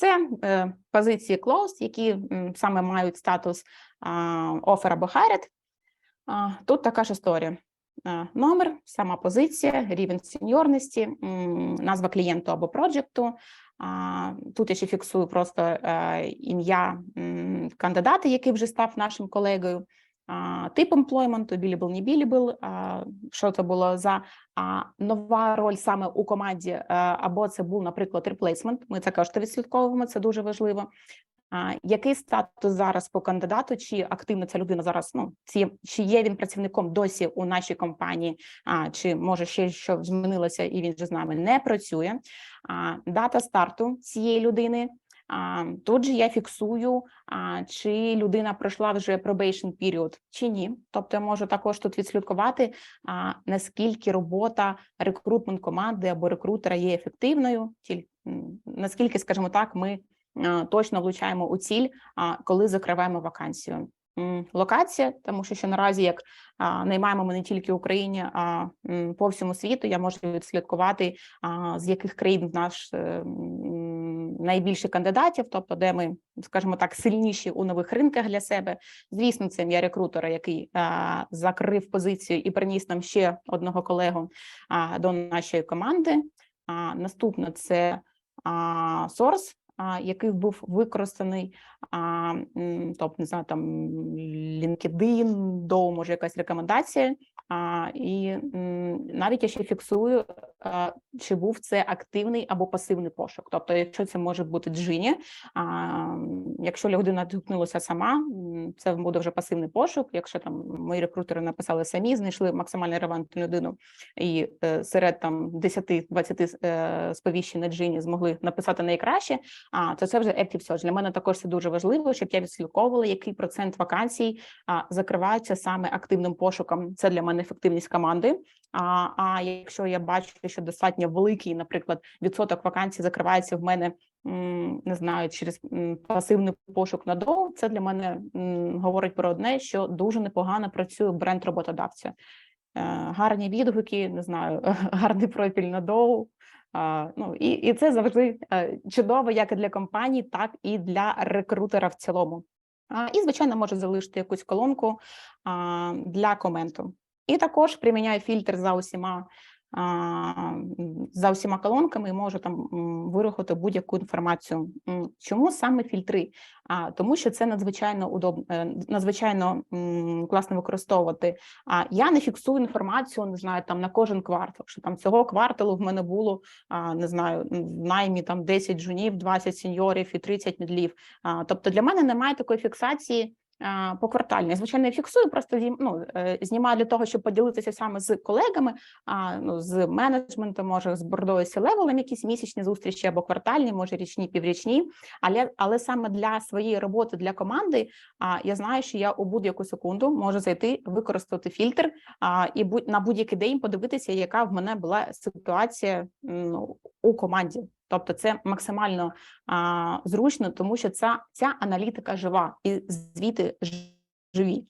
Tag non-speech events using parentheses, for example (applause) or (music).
Це е, позиції closed, які саме мають статус offer або hired. Тут така ж історія. Е, Номер, сама позиція, рівень сеньорності, назва клієнту або проджекту. Тут я ще фіксую просто е, ім'я кандидата, який вже став нашим колегою. Тип емплойменту, billable, не billable, що це було за нова роль саме у команді, або це був, наприклад, реплейсмент. Ми це кажете відслідковуємо, це дуже важливо. Який статус зараз по кандидату? Чи активно ця людина зараз? Ну ці чи є він працівником досі у нашій компанії? А чи може ще що змінилося, і він вже з нами не працює? Дата старту цієї людини. Тут же я фіксую, чи людина пройшла вже probation period чи ні. Тобто я можу також тут відслідкувати, наскільки робота рекрутмент команди або рекрутера є ефективною, наскільки, скажімо так, ми точно влучаємо у ціль, коли закриваємо вакансію. Локація, тому що, що наразі як наймаємо ми не тільки Україні, а по всьому світу. Я можу відслідкувати, з яких країн в наш е, найбільше кандидатів, тобто де ми, скажімо так, сильніші у нових ринках для себе. Звісно, це ім'я рекрутера, який а, закрив позицію і приніс нам ще одного колегу а, до нашої команди. А, наступне це а, source, а, який був використаний, а, тобто, не знаю, там LinkedIn, до може якась рекомендація. А, і м, навіть я ще фіксую, а, чи був це активний або пасивний пошук. Тобто, якщо це може бути джині, а, якщо людина відгукнулася сама, це буде вже пасивний пошук. Якщо там мої рекрутери написали самі, знайшли максимально релевантну людину, і е, серед там 10-20 е, сповіщень на джині змогли написати найкраще, а то це вже Active Search. Для мене також це дуже важливо, щоб я відслідковувала, який процент вакансій а, закриваються саме активним пошуком. Це для мене ефективність команди. А, а якщо я бачу, що достатньо великий, наприклад, відсоток вакансій закривається в мене. Не знаю, через пасивний пошук на доу, це для мене говорить про одне, що дуже непогано працює бренд роботодавця. Е, Гарні відгуки, не знаю, (laughs) гарний профіль на доу. Ну і, і це завжди е, чудово, як і для компаній, так і для рекрутера в цілому. І, звичайно, може залишити якусь колонку для коменту. І також приміняю фільтр за усіма. За усіма колонками і можу там м, вирахувати будь-яку інформацію. Чому саме фільтри? Тому, що це надзвичайно удобно, надзвичайно м, класно використовувати. А я не фіксую інформацію, не знаю, там на кожен квартал. Що там цього кварталу в мене було не знаю, в наймі там 10 жунів, 20 сеньорів і 30 медлів. Тобто для мене немає такої фіксації. Я, звичайно, я фіксую, просто ну, е, знімаю для того, щоб поділитися саме з колегами, ну, з менеджментом, може, з бордою левелем якісь місячні зустрічі або квартальні, може річні, піврічні. Але, але саме для своєї роботи для команди я знаю, що я у будь-яку секунду можу зайти, використати фільтр і будь на будь-який день подивитися, яка в мене була ситуація ну, у команді. Тобто це максимально а, зручно, тому що ця, ця аналітика жива і звіти живі.